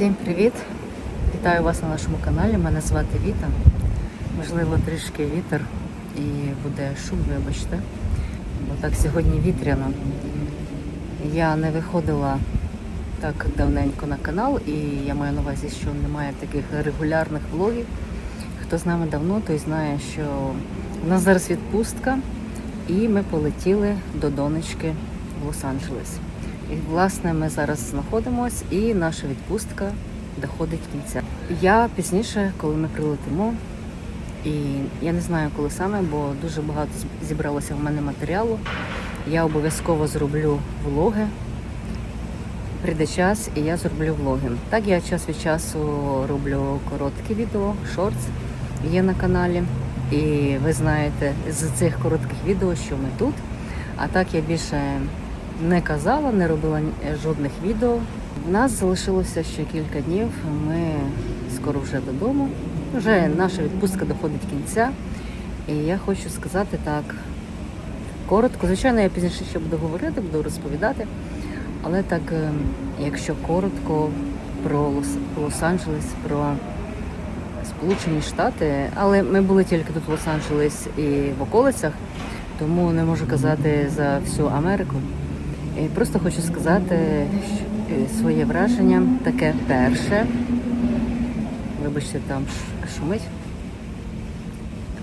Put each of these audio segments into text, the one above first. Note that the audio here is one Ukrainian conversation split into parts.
Всім привіт! Вітаю вас на нашому каналі. Мене звати Віта. Можливо, трішки вітер і буде шум, вибачте. Бо так сьогодні вітряно. Я не виходила так давненько на канал, і я маю на увазі, що немає таких регулярних влогів. Хто з нами давно, той знає, що в нас зараз відпустка, і ми полетіли до донечки в Лос-Анджелес. І власне ми зараз знаходимось, і наша відпустка доходить кінця. Я пізніше, коли ми прилетимо, і я не знаю, коли саме, бо дуже багато зібралося в мене матеріалу. Я обов'язково зроблю влоги. Прийде час, і я зроблю влоги. Так я час від часу роблю короткі відео, шортс є на каналі. І ви знаєте з цих коротких відео, що ми тут. А так я більше не казала, не робила жодних відео. У нас залишилося ще кілька днів. Ми скоро вже додому. Вже наша відпустка доходить кінця. І я хочу сказати так коротко. Звичайно, я пізніше ще буду говорити, буду розповідати. Але так, е, якщо коротко про Лос- Лос-Анджелес, про Сполучені Штати, але ми були тільки тут в Лос-Анджелес і в околицях, тому не можу казати за всю Америку. І просто хочу сказати е, своє враження, таке перше. Вибачте, там шумить.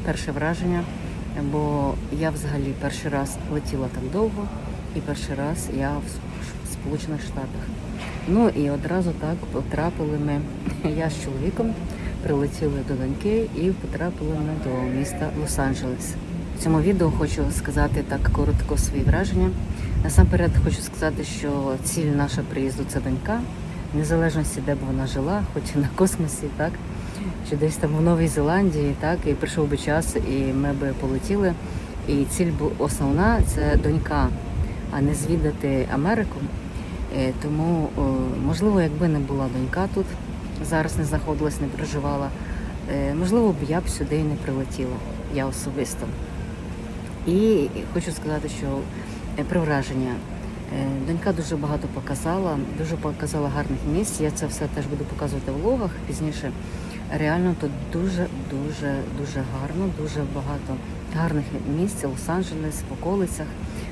Перше враження, бо я взагалі перший раз летіла так довго, і перший раз я в Сполучених Штатах. Ну і одразу так потрапили ми. Я з чоловіком прилетіли до доньки і потрапили ми до міста Лос-Анджелес. В цьому відео хочу сказати так коротко свої враження. Насамперед хочу сказати, що ціль наша приїзду це донька, в незалежності, де б вона жила, хоч і на космосі, так чи десь там в Новій Зеландії, так і прийшов би час, і ми би полетіли. І ціль основна це донька, а не звідати Америку. Е, Тому, можливо, якби не була донька тут, зараз не знаходилась, не проживала, е, можливо, б я б сюди і не прилетіла, я особисто. І хочу сказати, що про враження. Е, Донька дуже багато показала, дуже показала гарних місць. Я це все теж буду показувати в влогах пізніше. Реально тут дуже, дуже, дуже гарно, дуже багато гарних місць. Лос-Анджелес, в околицях.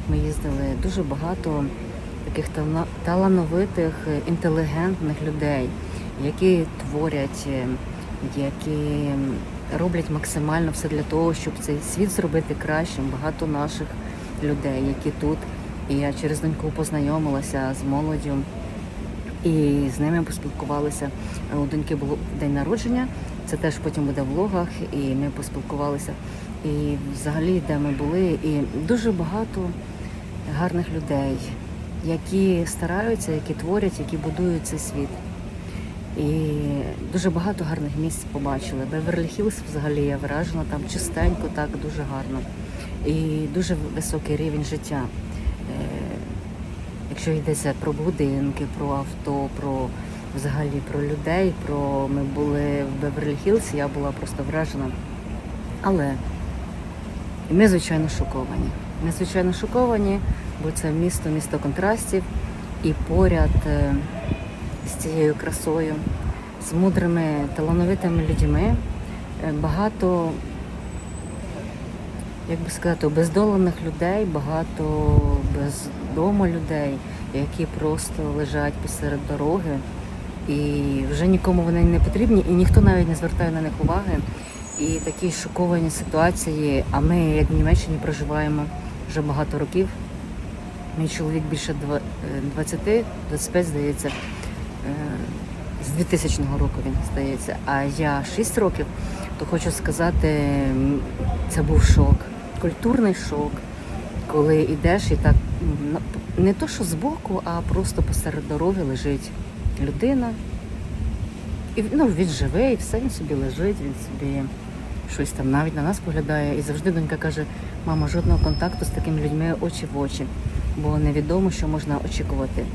Ми їздили дуже багато таких тала- талановитих, е, інтелігентних людей, які творять, е, які роблять максимально все для того, щоб цей світ зробити кращим. Багато наших людей, які тут. І я через доньку познайомилася з молоддю і з ними поспілкувалися. У доньки було день народження, це теж потім буде в влогах, і ми поспілкувалися. І взагалі, де ми були, і дуже багато гарних людей, які стараються, які творять, які будують цей світ. І дуже багато гарних місць побачили. Беверлі Хіллз взагалі я вражена, там чистенько, так дуже гарно. І дуже високий рівень життя. Е, Якщо йдеться про будинки, про авто, про взагалі про людей, про ми були в Беверлі Хіллз, я була просто вражена. Але ми, звичайно, шоковані. Ми, звичайно, шоковані, бо це місто, місто контрастів, і поряд е, з цією красою, з мудрими, талановитими людьми е, багато, як би сказати, обездолених людей, багато без дому людей, які просто лежать посеред дороги, і вже нікому вони не потрібні, і ніхто навіть не звертає на них уваги. І такі шоковані ситуації. А ми, як в Німеччині, проживаємо вже багато років. Мій чоловік більше два- е, 20, 25, здається, е, з 2000 року він здається. А я 6 років, то хочу сказати, це був шок, культурний шок, коли йдеш і так не то, що збоку, а просто посеред дороги лежить людина. І ну, він живе, і все він собі лежить, він собі щось там навіть на нас поглядає. І завжди донька каже: мама, жодного контакту з такими людьми очі в очі, бо невідомо, що можна очікувати.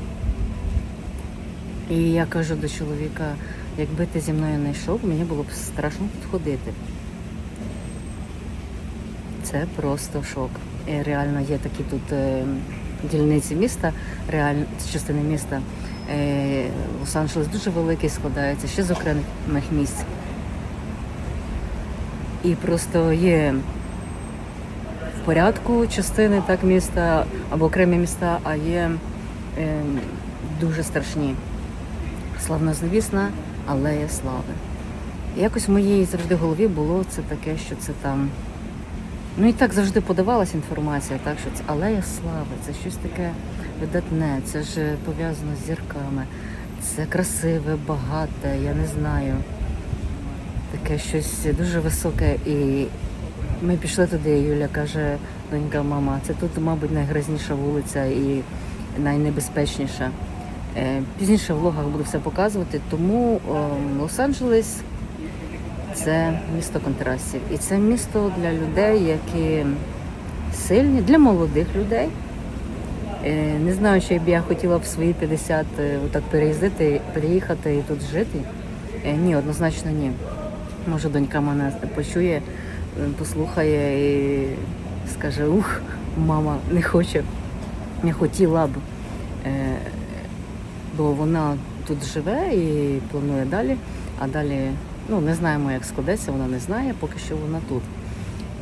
І я кажу до чоловіка, якби ти зі мною не йшов, мені було б страшно тут ходити. Це просто шок. І реально є такі тут е, дільниці міста, реально частини міста, Е, Лос-Анджелес дуже великий складається, ще з окремих місць. І просто є в порядку частини так міста або окремі міста, а є е, дуже страшні. Славнозвісна алея слави. І якось в моїй завжди голові було це таке, що це там. Ну і так завжди подавалася інформація, так що це алея слави, це щось таке видатне, це ж пов'язано з зірками, це красиве, багате, я не знаю. Таке щось дуже високе. І ми пішли туди, Юля каже, донька, мама, це тут, мабуть, найгрязніша вулиця і найнебезпечніша. Е, Пізніше в влогах буду все показувати, тому ем, Лос-Анджелес це місто контрастів. І це місто для людей, які сильні, для молодих людей. Е, Не знаю, чи б я хотіла в свої 50 е, отак переїздити, переїхати і тут жити. Е, Ні, однозначно ні. Може, донька мене почує, послухає і скаже: ух, мама не хоче, не хотіла б. Бо вона тут живе і планує далі, а далі ну, не знаємо, як складеться, вона не знає, поки що вона тут.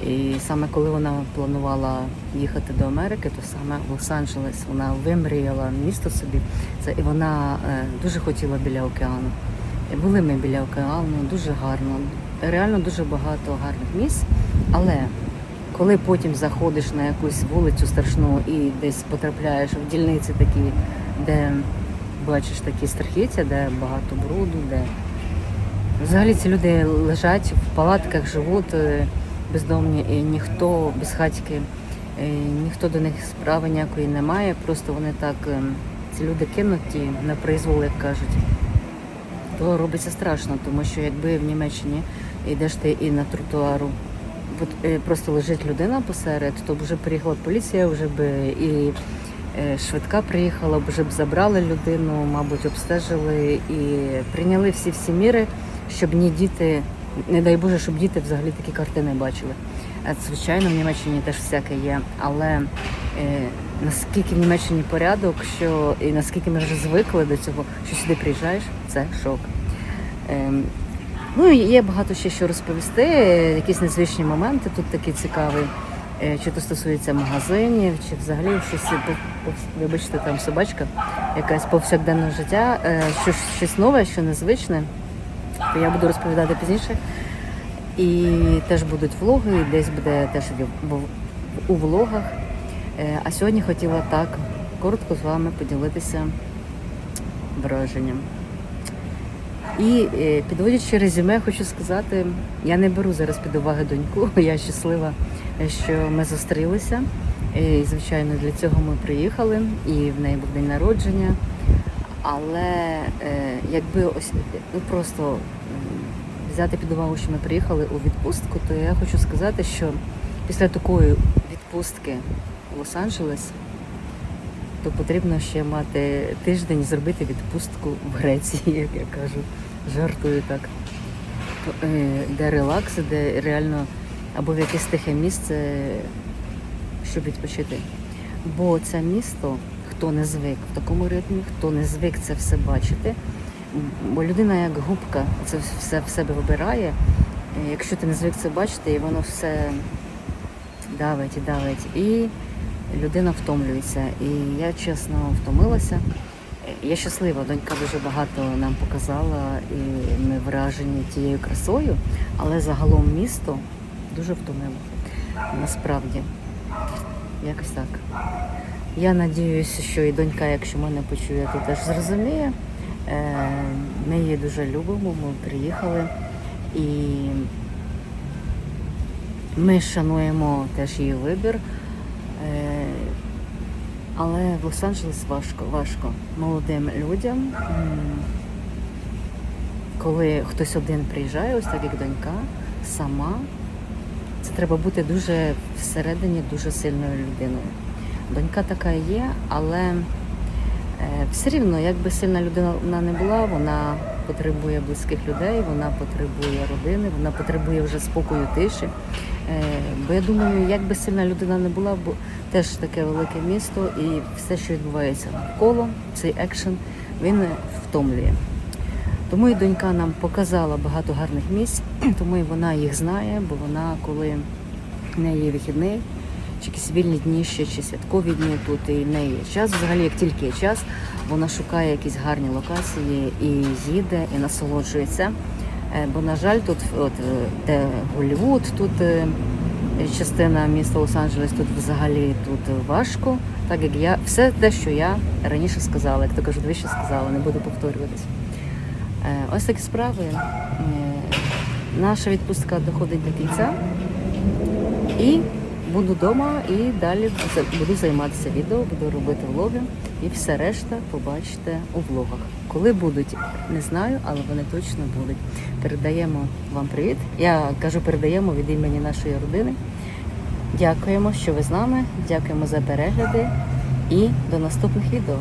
І саме коли вона планувала їхати до Америки, то саме в Лос-Анджелес вона вимріяла місто собі. Це і вона е, дуже хотіла біля океану. І були ми біля океану, дуже гарно, реально дуже багато гарних місць. Але коли потім заходиш на якусь вулицю страшну і десь потрапляєш в дільниці такі, де бачиш такі страхіття, де багато бруду, де взагалі ці люди лежать в палатках, живуть е, бездомні, і ніхто без хатьки, е, ніхто до них справи ніякої не має. Просто вони так, е, ці люди кинуті на призвол, як кажуть. То робиться страшно, тому що якби в Німеччині йдеш ти і на тротуару от, е, просто лежить людина посеред, то вже приїхала поліція, вже б і швидка приїхала, вже б забрали людину, мабуть, обстежили і прийняли всі всі міри, щоб ні діти, не дай Боже, щоб діти взагалі такі картини бачили. Е, Звичайно, в Німеччині теж всяке є, але е, наскільки в Німеччині порядок, що і наскільки ми вже звикли до цього, що сюди приїжджаєш, це шок. Ем, Ну і є багато ще що розповісти, е, якісь незвичні моменти тут такі цікаві. Чи то стосується магазинів, чи взагалі щось, вибачте, там собачка, якась повсякденного життя, щось нове, що незвичне, то я буду розповідати пізніше. І теж будуть влоги, і десь буде теж у влогах. Е, А сьогодні хотіла так коротко з вами поділитися враженням. І е, підводячи резюме, хочу сказати, я не беру зараз під уваги доньку. Я щаслива, що ми зустрілися. І, звичайно, для цього ми приїхали, і в неї був день народження. Але е, якби ось ну просто взяти під увагу, що ми приїхали у відпустку, то я хочу сказати, що після такої відпустки в Лос-Анджелес то потрібно ще мати тиждень зробити відпустку в Греції, як я кажу. Жартую так. Е, Де релакс, де реально або в якесь тихе місце, щоб відпочити. Бо це місто, хто не звик в такому ритмі, хто не звик це все бачити. Бо людина як губка це все в себе вибирає. Якщо ти не звик це бачити, і воно все давить і давить. І людина втомлюється. І я чесно втомилася. Я щаслива, донька дуже багато нам показала, і ми вражені тією красою, але загалом місто дуже втомило. Насправді, якось так. Я надіюся, що і донька, якщо мене почує, то теж зрозуміє. Е, Ми її дуже любимо, ми приїхали і ми шануємо теж її вибір. Е, але в Лос-Анджелес важко, важко молодим людям. Коли хтось один приїжджає, ось так як донька, сама, це треба бути дуже всередині дуже сильною людиною. Донька така є, але е, все рівно, як би сильна людина не була, вона потребує близьких людей, вона потребує родини, вона потребує вже спокою, тиші. Е, Бо я думаю, як би сильна людина не була, бо теж таке велике місто, і все, що відбувається навколо, цей екшен, він втомлює. Тому і донька нам показала багато гарних місць, тому і вона їх знає, бо вона, коли в неї вихідний, чи якісь вільні дні ще, чи святкові дні тут, і в неї є час. Взагалі, як тільки є час, вона шукає якісь гарні локації і їде, і насолоджується. Е, Бо, на жаль, тут, от, е, де Голлівуд, тут е, частина міста Лос-Анджелес, тут взагалі тут важко, так як я все те, що я раніше сказала, як то кажуть, вище сказала, не буду повторюватись. Ось такі справи. Наша відпустка доходить до кінця. І буду вдома і далі буду займатися відео, буду робити влоги і все решта побачите у влогах. Коли будуть, не знаю, але вони точно будуть. Передаємо вам привіт. Я кажу, передаємо від імені нашої родини. Дякуємо, що ви з нами. Дякуємо за перегляди і до наступних відео.